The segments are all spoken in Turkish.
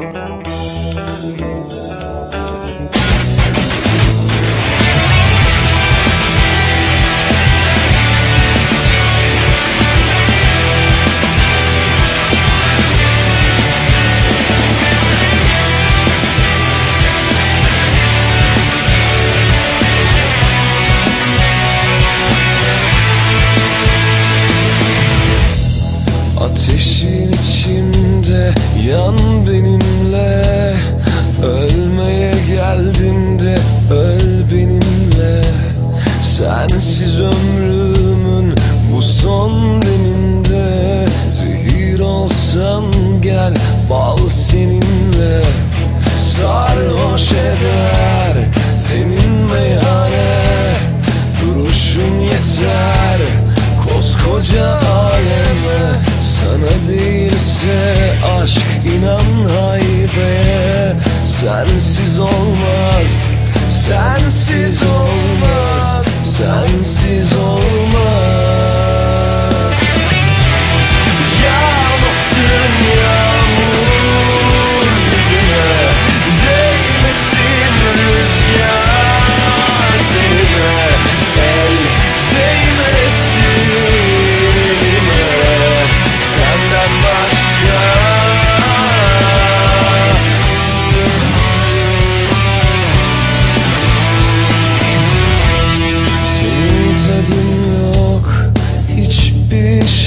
Thank you. İnan haybeye Sensiz olmaz,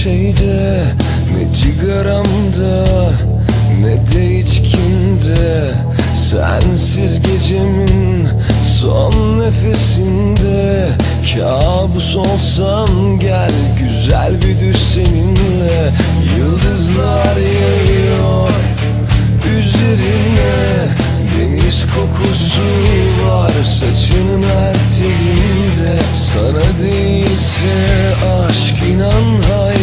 şeyde Ne cigaramda ne de içkimde. Sensiz gecemin son nefesinde. Kabus olsam gel güzel bir düş seninle. Yıldızlar yağıyor üzerine Deniz kokusu var saçının her telinde. Sana değilse aşk inan hayal